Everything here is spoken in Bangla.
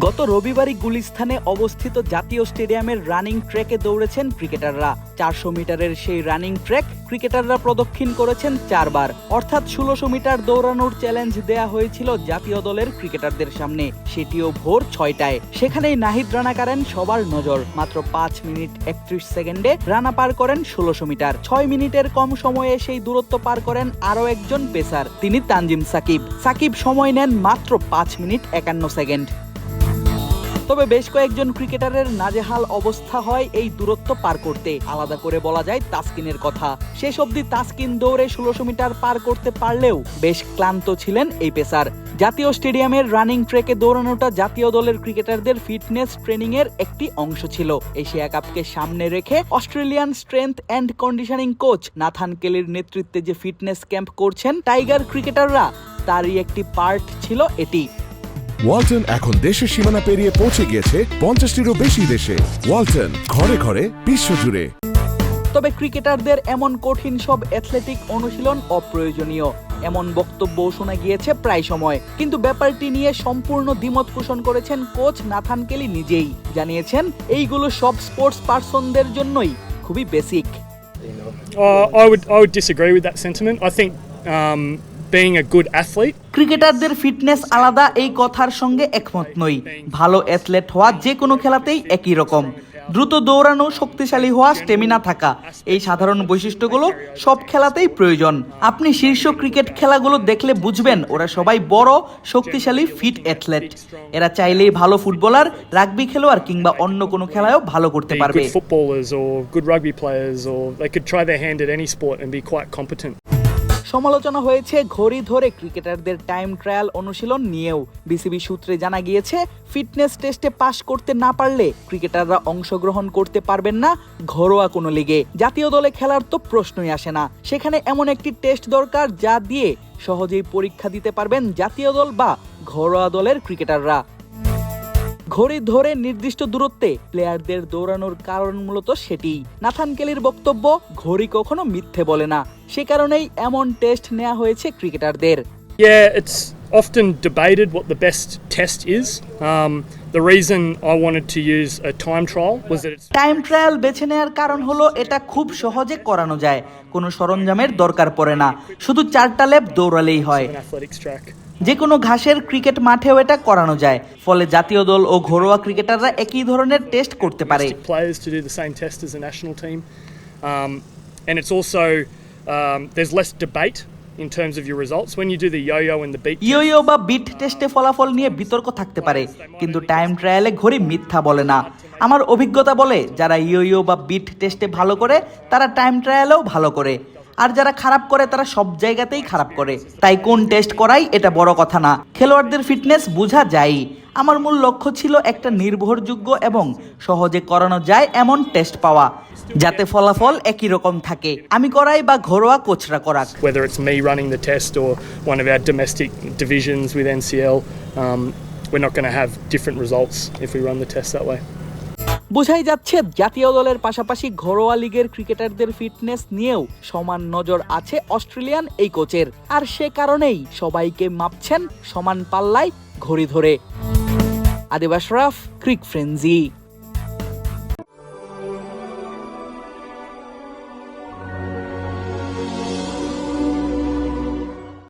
গত রবিবারই গুলিস্থানে অবস্থিত জাতীয় স্টেডিয়ামের রানিং ট্র্যাকে দৌড়েছেন ক্রিকেটাররা। চারশো মিটারের সেই রানিং ট্র্যাক ক্রিকেটাররা প্রদক্ষিণ করেছেন চারবার। অর্থাৎ ষোলোশো মিটার দৌড়ানোর চ্যালেঞ্জ দেয়া হয়েছিল জাতীয় দলের ক্রিকেটারদের সামনে। সেটিও ভোর ছয়টায়। সেখানেই নাহিদ রানা করেন সবার নজর। মাত্র পাঁচ মিনিট একত্রিশ সেকেন্ডে রানা পার করেন ষোলোশো মিটার। ছয় মিনিটের কম সময়ে সেই দূরত্ব পার করেন আরও একজন পেসার। তিনি তানজিম সাকিব। সাকিব সময় নেন মাত্র পাঁচ মিনিট একান্ন সেকেন্ড। তবে বেশ কয়েকজন ক্রিকেটারের নাজেহাল অবস্থা হয় এই দূরত্ব পার করতে। আলাদা করে বলা যায় তাসকিনের কথা। শেষ অবধি তাসকিন দৌড়ে ষোলোশো মিটার পার করতে পারলেও বেশ ক্লান্ত ছিলেন এই পেসার। জাতীয় স্টেডিয়ামের রানিং ট্রেকে দৌড়ানোটা জাতীয় দলের ক্রিকেটারদের ফিটনেস ট্রেনিং এর একটি অংশ ছিল। এশিয়া কাপকে সামনে রেখে Australian strength and conditioning coach Nathan কেলির নেতৃত্বে যে ফিটনেস ক্যাম্প করছেন টাইগার ক্রিকেটাররা, তারই একটি পার্ট ছিল এটি। ওয়ালটন এখন দেশের সীমানা পেরিয়ে পৌঁছে গিয়েছে পঞ্চাশটিরও বেশি দেশে। ওয়ালটন ঘরে ঘরে বিশ্বজুড়ে। তবে ক্রিকেটারদের এমন কঠিন সব অ্যাথলেটিক অনুশীলন অপ্রয়োজনীয়। এমন বক্তব্য শোনা গিয়েছে প্রায় সময়। কিন্তু ব্যাপারটি নিয়ে সম্পূর্ণ দ্বিমত পোষণ করেছেন কোচ নাথান কেলি নিজেই। জানিয়েছেন এইগুলো সব স্পোর্টস পার্সনদের জন্যই খুবই basic Uh, I would I would disagree with that sentiment. I think um, being a good athlete. ক্রিকেটারদের ফিটনেস আলাদা এই কথার সঙ্গে একমত নই। ভালো অ্যাথলেট হওয়া যে কোনো খেলাতেই একই রকম। দ্রুত দৌড়ানো শক্তিশালী হওয়া স্টেমিনা থাকা এই সাধারণ বৈশিষ্ট্যগুলো সব খেলাতেই প্রয়োজন। আপনি শীর্ষ ক্রিকেট খেলাগুলো দেখলে বুঝবেন ওরা সবাই বড় শক্তিশালী ফিট অ্যাথলেট এরা চাইলেই ভালো ফুটবলার রাগবি খেলোয়াড় কিংবা অন্য কোনো খেলায়ও ভালো করতে পারবে। সমালোচনা হয়েছে ঘড়ি ধরে ক্রিকেটারদের টাইম ট্রায়াল অনুশীলন নিয়েও। বিসিবি সূত্রে জানা গিয়েছে, ফিটনেস টেস্টে পাশ করতে না পারলে ক্রিকেটাররা অংশগ্রহণ করতে পারবেন না ঘরোয়া কোনো লিগে। জাতীয় দলে খেলার তো প্রশ্নই আসে না। সেখানে এমন একটি টেস্ট দরকার যা দিয়ে সহজেই পরীক্ষা দিতে পারবেন জাতীয় দল বা ঘরোয়া দলের ক্রিকেটাররা। ঘড়ি ধরে নির্দিষ্ট দূরত্বে প্লেয়ারদের দৌড়ানোর কারণ মূলত সেটি। নাথান কেলির বক্তব্য ঘড়ি কখনো মিথ্যে বলে না। সে কারণেই এমন টেস্ট নেওয়া হয়েছে ক্রিকেটারদের Yeah, it's often debated what the best test is. Um, the reason I wanted to use a time trial was that it's time trial বেছে নেওয়ার কারণ হলো এটা খুব সহজে করানো যায়। কোনো সরঞ্জামের দরকার পড়ে না। শুধু চারটা লেপ দৌড়ালেই হয়। An athletics track. যে কোনো ঘাসের ক্রিকেট মাঠেও এটা করানো যায়। ফলে জাতীয় দল ও ঘরোয়া ক্রিকেটাররা একই ধরনের টেস্ট করতে পারে। um, and it's also um, there's less debate in terms of your results. When you do the yo-yo and the beat. বা বিট টেস্টে ফলাফল নিয়ে বিতর্ক থাকতে পারে কিন্তু টাইম ট্রায়ালে ঘড়ি মিথ্যা বলে না। আমার অভিজ্ঞতা বলে যারা ইয়ো বা বিট টেস্টে ভালো করে তারা টাইম ট্রায়ালেও ভালো করে। আর যারা খারাপ করে তারা সব জায়গাতেই খারাপ করে। তাই কোন টেস্ট করাই এটা বড় কথা না। খেলোয়াড়দের ফিটনেস বোঝা যায়। আমার মূল লক্ষ্য ছিল একটা নির্ভরযোগ্য এবং সহজে করানো যায় এমন টেস্ট পাওয়া যাতে ফলাফল একই রকম থাকে। আমি করাই বা ঘরোয়া কোচরা করাক। Whether it's me running the test or one of our domestic divisions with NCL, um, we're not going to have different results if we run the test that way. বোঝাই যাচ্ছে জাতীয় দলের পাশাপাশি ঘরোয়া লীগের ক্রিকেটারদের ফিটনেস নিয়েও সমান নজর আছে অস্ট্রেলিয়ান এই কোচের। আর সে কারণেই সবাইকে মাপছেন সমান পাল্লায় ঘড়ি ধরে। আদিবাস রাফ, ক্রিক ফ্রেন্জি